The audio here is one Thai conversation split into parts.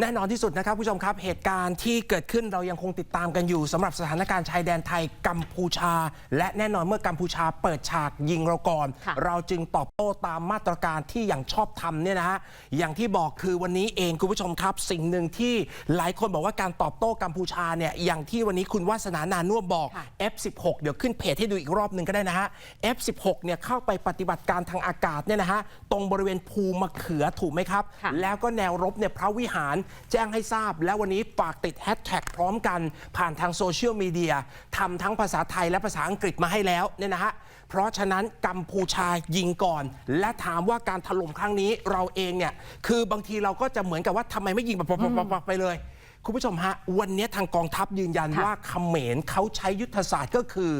แน่นอนที่สุดนะครับผู้ชมครับ เหตุการณ์ที่เกิดขึ้นเรายังคงติดตามกันอยู่สำหรับสถานการณ์ชายแดนไทยกัมพูชา และแน่นอนเมื่อกัมพูชาเปิดฉากยิงเราก่อนค่ะเราจึงตอบโต้ตามมาตรการที่อย่างชอบทำเนี่ยนะฮะอย่างที่บอกคือวันนี้เองคุณผู้ชมครับ สิ่งหนึ่งที่หลายคนบอกว่าการตอบโต้กัมพูชาเนี่ยอย่างที่วันนี้คุณวาสนานานุ่วมบอกค่ะ F16 เดี๋ยวขึ้นเพจให้ดูอีกรอบหนึ่งก็ได้นะฮะ F16 เนี่ยเข้าไปปฏิบัติการทางอากาศเนี่ยนะฮะตรงบริเวณภูมะเขือถูกไหมครับค่ะแล้วก็แนวรบเนี่ยพระวิหารแจ้งให้ทราบ แล้ววันนี้ฝากติดแฮชแท็กพร้อมกัน ผ่านทางโซเชียลมีเดียทำทั้งภาษาไทยและภาษาอังกฤษมาให้แล้วเนี่ยนะฮะเพราะฉะนั้นกัมพูชายิงก่อน และถามว่าการถล่มครั้งนี้เราเองเนี่ยคือบางทีเราก็จะเหมือนกับว่าทำไมไม่ยิงแบบไปเลย คุณผู้ชมฮะวันนี้ทางกองทัพยืนยันค่ะว่าเขมรเขาใช้ยุทธศาสตร์ก็คือ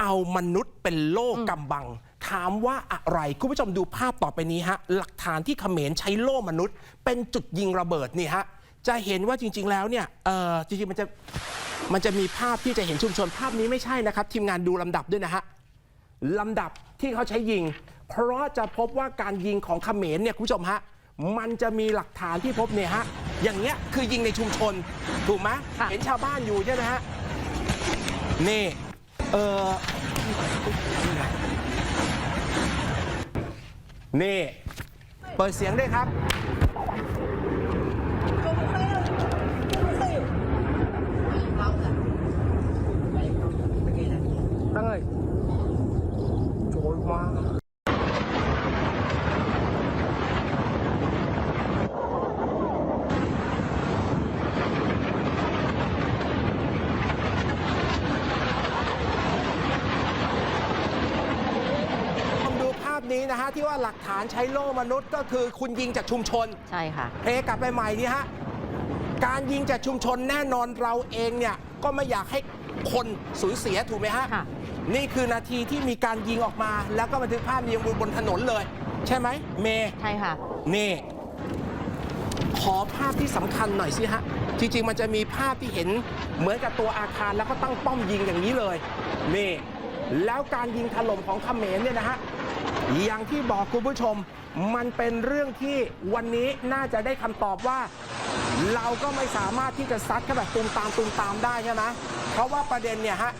เอามนุษย์เป็นโล่กำบัง ถามว่าอะไร คุณผู้ชมดูภาพต่อไปนี้ฮะ หลักฐานที่เขมรใช้โล่มนุษย์ เป็นจุดยิงระเบิดนี่ฮะ จะเห็นว่าจริง ๆ แล้วเนี่ยเออจริงๆ มันจะมันจะมีภาพที่จะเห็นชุมชนภาพนี้ไม่ใช่นะครับ ทีมงานดูลำดับด้วยนะฮะลำดับที่เขาใช้ยิง เพราะจะพบว่าการยิงของเขมรเนี่ยคุณผู้ชมฮะมันจะมีหลักฐานที่พบเนี่ยฮะอย่างเงี้ยคือยิงในชุมชนถูกไหมค่ะเห็นชาวบ้านอยู่ใช่ไหมฮะนี่เออ นี่ เปิดเสียงด้วยครับได้โจรมา ผมดูภาพนี้นะฮะที่ว่าหลักฐานใช้โล่มนุษย์ก็คือคุณยิงจากชุมชน ใช่ค่ะเพลกลับไปใหม่นี่ฮะการยิงจากชุมชนแน่นอนเราเองเนี่ยก็ไม่อยากให้คนสูญเสียถูกไหมฮะค่ะ นี่คือนาทีที่มีการยิงออกมา แล้วก็บันทึกภาพยิงบนถนนเลย ใช่ไหมเมย์ใช่ค่ะ นี่ ขอภาพที่สำคัญหน่อยสิฮะ จริง ๆ มันจะมีภาพที่เห็นเหมือนกับตัวอาคารแล้วก็ตั้งป้อมยิงอย่างนี้เลย นี่ แล้วการยิงถล่มของเขมรเนี่ยนะฮะ อย่างที่บอกคุณผู้ชม มันเป็นเรื่องที่วันนี้น่าจะได้คำตอบว่า เราก็ไม่สามารถที่จะซัดแค่แบบตูมตามตูมตามได้ใช่ไหมเพราะว่าประเด็นเนี่ยฮะ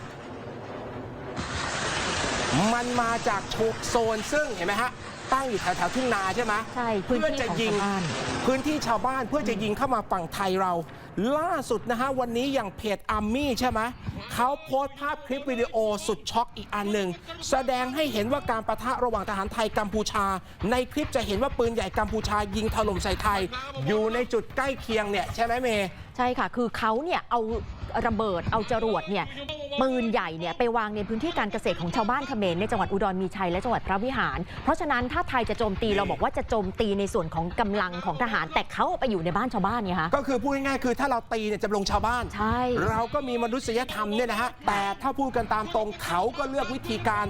มันมาจากโชกโซนซึ่งเห็นไหมฮะตั้งอยู่แถวแถวๆทุ่งนาใช่ไหมใช่พื้นเพื่อที่จะของยิงชาวบ้านพื้นที่ชาวบ้านเพื่อจะยิงเข้ามาฝั่งไทยเรา ล่าสุดนะฮะวันนี้อย่างเพจอาร์มี่ใช่ไหมเขาโพสต์ภาพคลิปวิดีโอสุดช็อกอีกอันหนึ่ง แสดงให้เห็นว่าการประทะระหว่างทหารไทยกัมพูชา ในคลิปจะเห็นว่าปืนใหญ่กัมพูชายิงถล่มใส่ไทย อยู่ในจุดใกล้เคียงเนี่ยใช่ไหมเมย์ใช่ค่ะ คือเขาเนี่ยเอาระเบิดเอาจรวดเนี่ย ปืนใหญ่เนี่ยไปวางในพื้นที่การเกษตรของชาวบ้านเขมรในจังหวัดอุดรมีชัยและจังหวัดพระวิหาร เพราะฉะนั้นถ้าไทยจะโจมตีเราบอกว่าจะโจมตีในส่วนของกำลังของทหาร แต่เขาไปอยู่ในบ้านชาวบ้านไงคะก็คือพูดง่ายๆคือถ้าเราตีเนี่ยจะลงชาวบ้านใช่เราก็มีมนุษยธรรมเนี่ยนะฮะแต่ถ้าพูดกันตามตรงเขาก็เลือกวิธีการ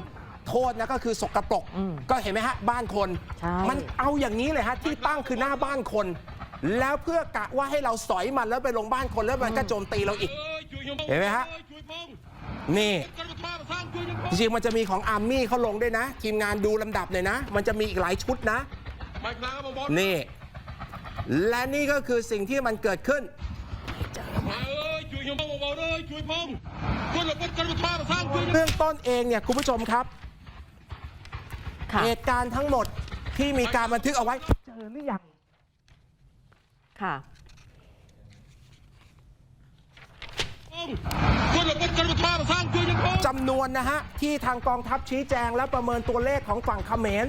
โทษนะก็คือสกรปรกอืมก็เห็นไหมฮะบ้านคนใช่มันเอาอย่างนี้เลยฮะที่ตั้งคือหน้าบ้านคน แล้วเพื่อกะว่าให้เราสอยมันแล้วไปลงบ้านคนแล้วมันก็โจมตีเราอีก เห็นไหมฮะ นี่ จริงๆมันจะมีของอาร์มี่เขาลงด้วยนะ ทีมงานดูลำดับเลยนะ มันจะมีอีกหลายชุดนะ นี่ และนี่ก็คือสิ่งที่มันเกิดขึ้นเบื้องต้นเองเนี่ยคุณผู้ชมครับค่ะเหตุการณ์ทั้งหมดที่มีการบันทึกเอาไว้ เจอหรือยังค่ะ จำนวนนะฮะ ที่ทางกองทัพชี้แจงและประเมินตัวเลขของฝั่งเขมร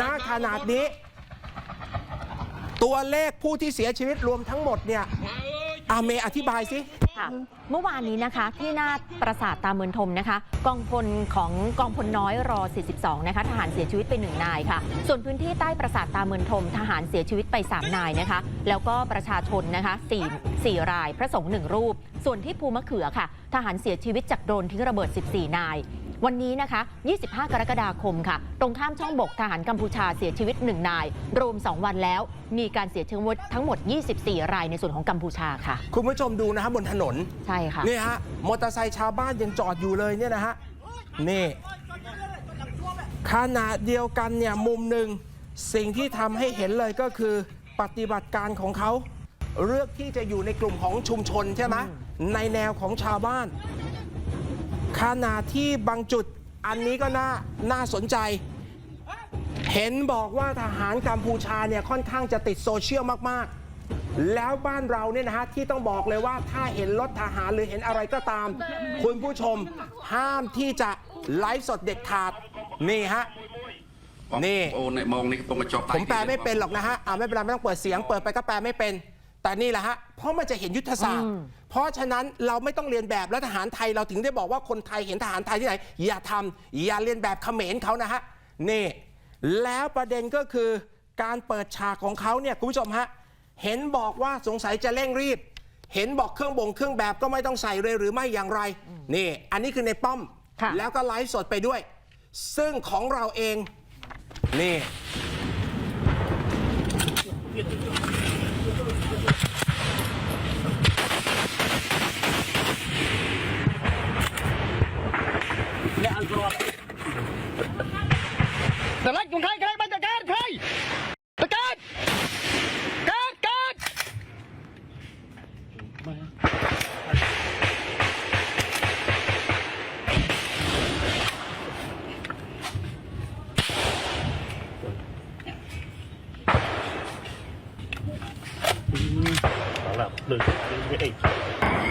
ณขนาดนี้ ตัวเลขผู้ที่เสียชีวิตรวมทั้งหมดเนี่ยอาเมย์อธิบายสิค่ะเมื่อวานนี้นะคะที่หน้าปราสาทตาเมือนทมนะคะ กองพลของกองพลน้อยรอ 42 นะคะทหารเสียชีวิตไปหนึ่งนายค่ะ ส่วนพื้นที่ใต้ปราสาทตาเมือนทม ทหารเสียชีวิตไป 3 นายนะคะ แล้วก็ประชาชนนะคะ4 4รายพระสงฆ์หนึ่งรูป ส่วนที่ภูมะเขือค่ะ ทหารเสียชีวิตจากโดนทิ้งระเบิด 14 นายวันนี้นะคะ 25 กรกฎาคมค่ะ ตรงข้ามช่องบกทหารกัมพูชาเสียชีวิต 1 นาย รวม 2 วันแล้ว มีการเสียชีวิตทั้งหมด 24 รายในส่วนของกัมพูชาค่ะ คุณผู้ชมดูนะฮะบนถนนใช่ค่ะนี่ฮะมอเตอร์ไซค์ชาวบ้านยังจอดอยู่เลยเนี่ยนะฮะนี่ขณะเดียวกันเนี่ยมุมหนึ่งสิ่งที่ทำให้เห็นเลยก็คือปฏิบัติการของเขาเลือกที่จะอยู่ในกลุ่มของชุมชนใช่ไหมในแนวของชาวบ้านขณะที่บางจุดอันนี้ก็น่าน่าสนใจ เห็นบอกว่าทหารกัมพูชาเนี่ยค่อนข้างจะติดโซเชียลมาก ๆ แล้วบ้านเราเนี่ยนะฮะที่ต้องบอกเลยว่าถ้าเห็นรถทหารหรือเห็นอะไรก็ตาม คุณผู้ชมห้ามที่จะไลฟ์สดเด็ดขาดนี่ฮะ นี่ โอ้ในมองนี่ตรงกระจกผมแปลไม่เป็นหรอกนะฮะอ่าไม่เป็นไรไม่ต้องเปิดเสียงเปิดไปก็แปลไม่เป็น แต่นี่แหละฮะเพราะมันจะเห็นยุทธศาสตร์ เพราะฉะนั้นเราไม่ต้องเรียนแบบแล้วทหารไทยเราถึงได้บอกว่าคนไทยเห็นทหารไทยที่ไหน อย่าทำอย่าเรียนแบบเขมรเขานะฮะนี่ แล้วประเด็นก็คือการเปิดฉากของเขาเนี่ยคุณผู้ชมฮะ เห็นบอกว่าสงสัยจะเร่งรีบ เห็นบอกเครื่องบงเครื่องแบบก็ไม่ต้องใส่เลยหรือไม่อย่างไรนี่ อันนี้คือในป้อม ค่ะ แล้วก็ไลฟ์สดไปด้วย ซึ่งของเราเอง นี่แต่ละข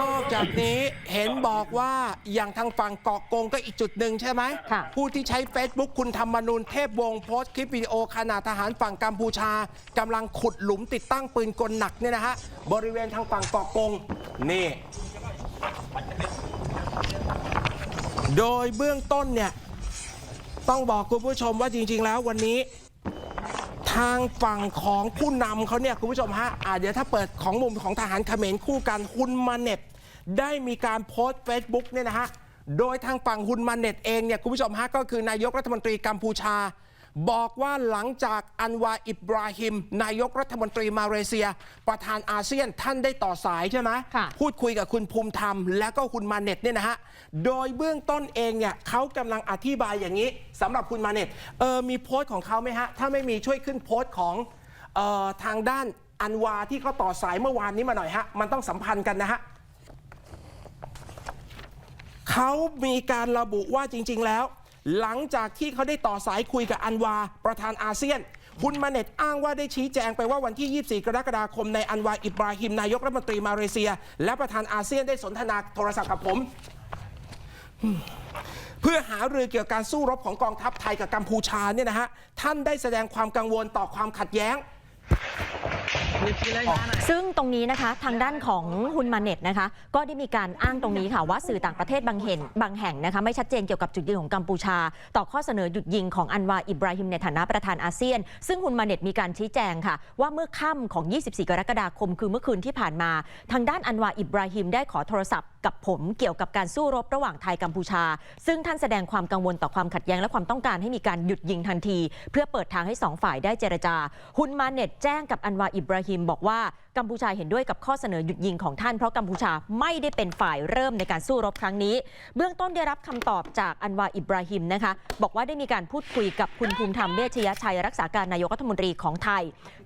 นอกจากนี้เห็นบอกว่าอย่างทางฝั่งเกาะกงก็อีกจุดหนึ่งใช่ไหม ค่ะ ผู้ที่ใช้ Facebook คุณธรรมนูนเทพวงศ์โพสต์คลิปวิดีโอขณะทหารฝั่งกัมพูชากำลังขุดหลุมติดตั้งปืนกลหนักเนี่ยนะฮะ บริเวณทางฝั่งเกาะกงนี่ โดยเบื้องต้นเนี่ย ต้องบอกคุณผู้ชมว่าจริง ๆ แล้ววันนี้ ทางฝั่งของผู้นำเขาเนี่ยคุณผู้ชมฮะอ่าเดี๋ยวถ้าเปิดของมุมของทหารเขมรคู่กันฮุนมาเน็ตได้มีการโพสต์ Facebook เนี่ยนะฮะ โดยทางฝั่งฮุนมาเน็ตเองเนี่ยคุณผู้ชมฮะก็คือนายกรัฐมนตรีกัมพูชา บอกว่าหลังจากอันวาอิบราฮิม นายกรัฐมนตรีมาเลเซีย ประธานอาเซียนท่านได้ต่อสายใช่ไหมค่ะพูดคุยกับคุณภูมิธรรม และก็คุณมาเน็ตเนี่ยนะฮะ โดยเบื้องต้นเองเนี่ยเขากำลังอธิบายอย่างนี้สำหรับคุณมาเน็ตเออมีโพสต์ของเขาไหมฮะ ถ้าไม่มีช่วยขึ้นโพสต์ของเออทางด้านอันวาที่เขาต่อสายเมื่อวานนี้มาหน่อยฮะ มันต้องสัมพันธ์กันนะฮะเขามีการระบุว่าจริง ๆ แล้ว หลังจากที่เขาได้ต่อสายคุยกับอันวา ประธานอาเซียน คุณมาเน็ตอ้างว่าได้ชี้แจงไปว่าวันที่ 24 กรกฎาคมในอันวาอิบราฮิมนายกรัฐมนตรีมาเลเซีย และประธานอาเซียนได้สนทนาโทรศัพท์กับผม เพื่อหารือเกี่ยวกับการสู้รบของกองทัพไทยกับกัมพูชาเนี่ยนะฮะท่านได้แสดงความกังวลต่อความขัดแย้ง ซึ่งตรงนี้นะคะทางด้านของฮุนมาเน็ตนะคะก็ได้มีการอ้างตรงนี้ค่ะว่าสื่อต่างประเทศบางเห็นบางแห่งนะคะไม่ชัดเจนเกี่ยวกับจุดยืนของกัมพูชา ต่อข้อเสนอหยุดยิงของอันวาอิบราฮิมในฐานะประธานอาเซียน ซึ่งฮุนมาเน็ตมีการชี้แจงค่ะ ว่าเมื่อค่ำของ 24 กรกฎาคม คือเมื่อคืนที่ผ่านมา ทางด้านอันวาอิบราฮิมได้ขอโทรศัพท์กับผมเกี่ยวกับการสู้รบระหว่างไทยกัมพูชา ซึ่งท่านแสดงความกังวลต่อความขัดแย้งและความต้องการให้มีการหยุดยิงทันที เพื่อเปิดทางให้สองฝ่ายได้เจรจาฮุนมาเน็ตแจ้งกับอันวาอิบราราฮิมบอกว่ากัมพูชาเห็นด้วยกับข้อเสนอหยุดยิงของท่านเพราะกัมพูชาไม่ได้เป็นฝ่ายเริ่มในการสู้รบครั้งนี้ เบื้องต้นได้รับคำตอบจากอันวาอิบราฮิมนะคะ บอกว่าได้มีการพูดคุยกับคุณภูมิธรรมเวชยชัยรักษาการนายกรัฐมนตรีของไทย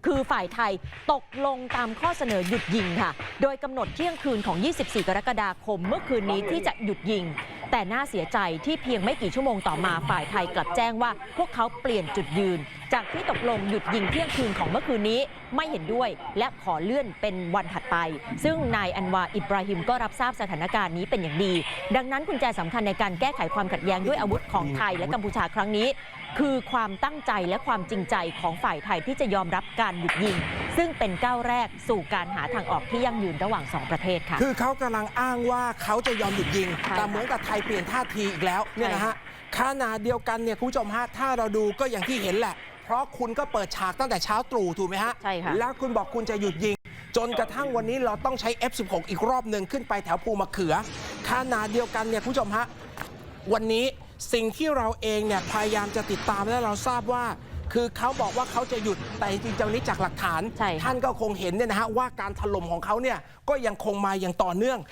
คือฝ่ายไทยตกลงตามข้อเสนอหยุดยิงค่ะ โดยกำหนดเที่ยงคืนของ 24 กรกฎาคมเมื่อคืนนี้ที่จะหยุดยิง แต่น่าเสียใจที่เพียงไม่กี่ชั่วโมงต่อมาฝ่ายไทยกลับแจ้งว่า พวกเขาเปลี่ยนจุดยืน จากที่ตกลงหยุดยิงเที่ยงคืนของเมื่อคืนนี้ไม่เห็นด้วย และขอเลื่อนเป็นวันถัดไป ซึ่งนายอันวาอิบราฮิมก็รับทราบสถานการณ์นี้เป็นอย่างดี ดังนั้นกุญแจสำคัญในการแก้ไขความขัดแย้งด้วยอาวุธของไทยและกัมพูชาครั้งนี้ คือความตั้งใจและความจริงใจของฝ่ายไทยที่จะยอมรับการหยุดยิง ซึ่งเป็นก้าวแรกสู่การหาทางออกที่ยั่งยืนระหว่างสองประเทศค่ะ คือเขากำลังอ้างว่าเขาจะยอมหยุดยิงใช่แต่เหมือนกับไทยเปลี่ยนท่าทีอีกแล้วเนี่ยนะฮะขนาดเดียวกันเนี่ยคุณผู้ชมฮะถ้าเราดูก็อย่างที่เห็นแหละ เพราะคุณก็เปิดฉากตั้งแต่เช้าตรู่ถูกไหมฮะใช่ค่ะแล้วคุณบอกคุณจะหยุดยิง จนกระทั่งวันนี้เราต้องใช้ F16 อีกรอบหนึ่งขึ้นไปแถวภูมะเขือขนาดเดียวกันเนี่ยคุณผู้ชมฮะวันนี้ สิ่งที่เราเองเนี่ยพยายามจะติดตามและเราทราบว่า คือเขาบอกว่าเขาจะหยุดแต่จริงๆวันนี้จากหลักฐาน ใช่ค่ะ ท่านก็คงเห็นเนี่ยนะฮะว่าการถล่มของเขาเนี่ยก็ยังคงมาอย่างต่อเนื่อง